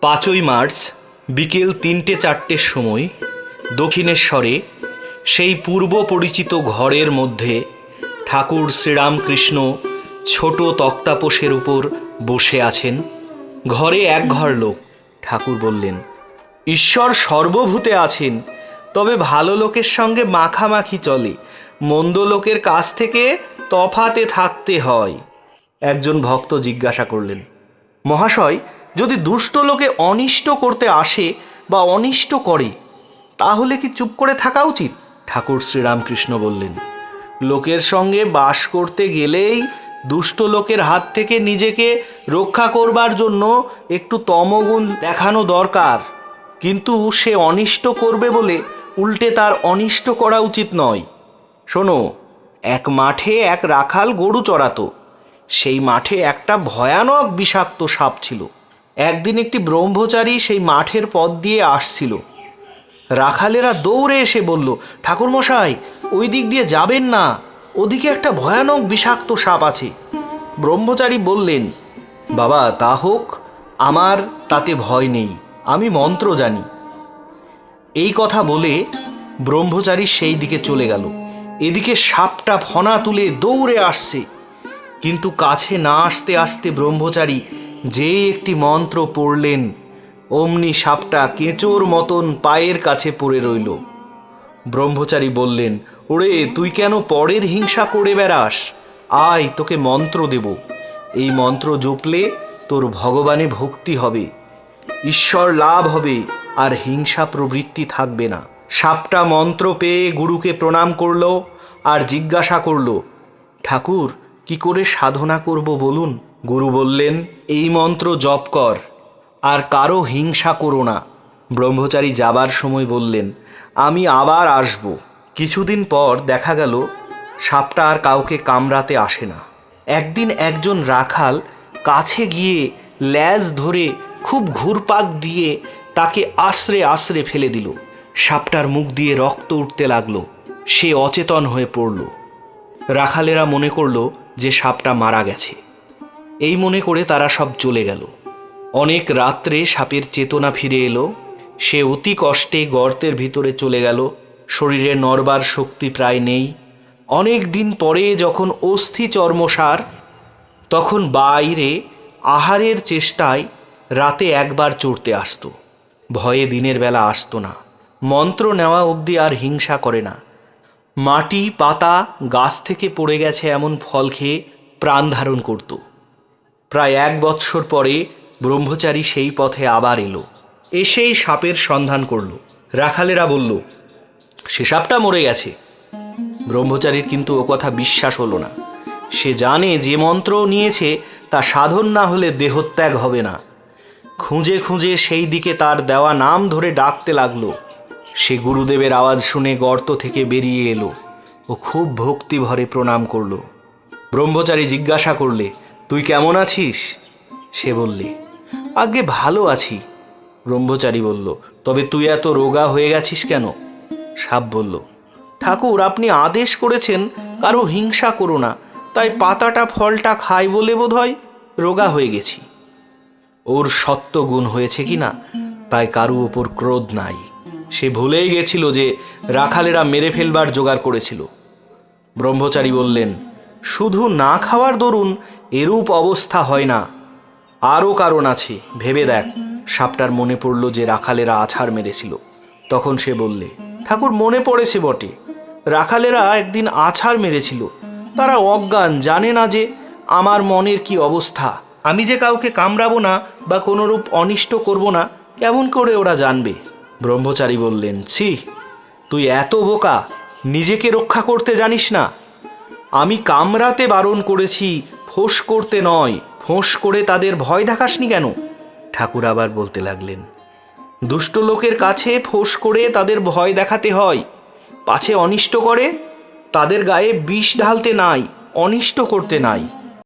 পাঁচই মার্চ, বিকেল তিনটে চারটের সময়, দক্ষিণেশ্বরে, সেই পূর্ব পরিচিত ঘরের মধ্যে ঠাকুর শ্রীরামকৃষ্ণ ছোট তক্তাপোষের উপর বসে আছেন। ঘরে এক ঘর লোক, ঠাকুর বললেন, ঈশ্বর সর্বভূতে আছেন, তবে ভালো লোকের সঙ্গে মাখামাখি চলে। মন্দ লোকের কাছ থেকে তফাতে থাকতে হয়। একজন ভক্ত জিজ্ঞাসা করলেন, মহাশয় যদি দুষ্ট লোকে অনিষ্ট করতে আসে বা অনিষ্ট করে, তাহলে কি চুপ করে থাকা উচিত? ঠাকুর শ্রীরামকৃষ্ণ বললেন, লোকের সঙ্গে বাস করতে গেলেই দুষ্ট লোকের হাত থেকে নিজেকে রক্ষা করবার জন্য একটু তমগুণ দেখানো দরকার। কিন্তু সে অনিষ্ট করবে বলে উল্টে তার অনিষ্ট করা উচিত নয়। শোনো, এক মাঠে এক রাখাল গরু চড়াতো। সেই মাঠে একটা ভয়ানক বিষাক্ত সাপ ছিল। একদিন একটি ব্রহ্মচারী সেই মাঠের পথ দিয়ে আসছিল। রাখালেরা দৌড়ে এসে বলল, ঠাকুরমশাই, ওই দিক দিয়ে যাবেন না, ওদিকে একটা ভয়ানক বিষাক্ত সাপ আছে। ব্রহ্মচারী বললেন, বাবা, তা হোক, আমার তাতে ভয় নেই, আমি মন্ত্র জানি। এই কথা বলে ব্রহ্মচারী সেই দিকে চলে গেল। এদিকে সাপটা ফনা তুলে দৌড়ে আসছে। কিন্তু কাছে না আসতে আসতে ব্রহ্মচারী যে একটি মন্ত্র পড়লেন, অমনি সাপটা কেঁচোর মতন পায়ের কাছে পড়ে রইল। ব্রহ্মচারী বললেন, ওরে, তুই কেন পরের হিংসা করে বেড়াস? আয়, তোকে মন্ত্র দেব। এই মন্ত্র জপলে তোর ভগবানে ভক্তি হবে। ঈশ্বর লাভ হবে, আর হিংসা প্রবৃত্তি থাকবে না। সাপটা মন্ত্র পেয়ে গুরুকে প্রণাম করল আর জিজ্ঞাসা করল, ঠাকুর, কি করে সাধনা করব বলুন? গুরু বললেন, এই মন্ত্র জপ কর, আর কারও হিংসা করো না। ব্রহ্মচারী যাবার সময় বললেন, আমি আবার আসব। কিছুদিন পর দেখা গেল, সাপটা আর কাউকে কামড়াতে আসে না। একদিন একজন রাখাল কাছে গিয়ে ল্যাজ ধরে খুব ঘুরপাক দিয়ে তাকে আশ্রে আশ্রে ফেলে দিল। সাপটার মুখ দিয়ে রক্ত উঠতে লাগল, সে অচেতন হয়ে পড়ল। রাখালেরা মনে করল যে সাপটা মারা গেছে। এই মনে করে তারা সব চলে গেল। অনেক রাত্রে সাপের চেতনা ফিরে এলো। সে অতি কষ্টে গর্তের ভিতরে চলে গেল। শরীরে নড়বার শক্তি প্রায় নেই। অনেক দিন পরে যখন অস্থি চর্মসার, তখন বাইরে আহারের চেষ্টায় রাতে একবার চড়তে আসতো। ভয়ে দিনের বেলা আসতো না। মন্ত্র নেওয়া অবধি আর হিংসা করে না। মাটি, পাতা, গাছ থেকে পড়ে গেছে এমন ফল খেয়ে প্রাণ ধারণ করত। প্রায় এক বৎসর পরে ব্রহ্মচারী সেই পথে আবার এলো। এসেই সাপের সন্ধান করল। রাখালেরা বলল, সে সাপটা মরে গেছে। ব্রহ্মচারীর কিন্তু ও কথা বিশ্বাস হলো না। সে জানে যে মন্ত্র নিয়েছে, তা সাধন না হলে দেহত্যাগ হবে না। খুঁজে খুঁজে সেই দিকে তার দেওয়া নাম ধরে ডাকতে লাগল। সে গুরুদেবের আওয়াজ শুনে গর্ত থেকে বেরিয়ে এলো ও খুব ভক্তি ভরে প্রণাম করল। ব্রহ্মচারী জিজ্ঞাসা করলে তুই কেমন আছিস? সে বললে আগে ভালো আছি। ব্রহ্মচারী বলল, তবে তুই এত রোগা হয়ে গেছিস কেন? সাপ বলল, ঠাকুর, আপনি আদেশ করেছেন, কারও হিংসা করো না, তাই পাতাটা ফলটা খাই বলে বোধ হয় রোগা হয়ে গেছি। ওর সত্য গুণ হয়েছে কি না, তাই কারু ওপর ক্রোধ নাই। সে ভুলেই গেছিল যে রাখালেরা মেরে ফেলবার জোগাড় করেছিল। ব্রহ্মচারী বললেন, শুধু না খাওয়ার দরুন এরূপ অবস্থা হয় না। আরও কারণ আছে, ভেবে দেখ। সাপটার মনে পড়ল যে রাখালেরা আছাড় মেরেছিল। তখন সে বললে, ঠাকুর, মনে পড়েছে বটে। রাখালেরা একদিন আছাড় মেরেছিল। তারা অজ্ঞান, জানে না যে আমার মনের কি অবস্থা। আমি যে কাউকে কামড়াবো না বা কোনোরূপ অনিষ্ট করব না, কেমন করে ওরা জানবে? ব্রহ্মচারী বললেন, ছি, তুই এত বোকা, নিজেকে রক্ষা করতে জানিস না। আমি কামড়াতে বারণ করেছি ফোঁস করতে নয়, ফোঁস করে তাদের ভয় দেখাসনি কেন? ঠাকুর আবার বলতে লাগলেন, দুষ্ট লোকের কাছে ফোঁস করে তাদের ভয় দেখাতে হয়। পাছে অনিষ্ট করে, তাদের গায়ে বিষ ঢালতে নাই, অনিষ্ট করতে নাই।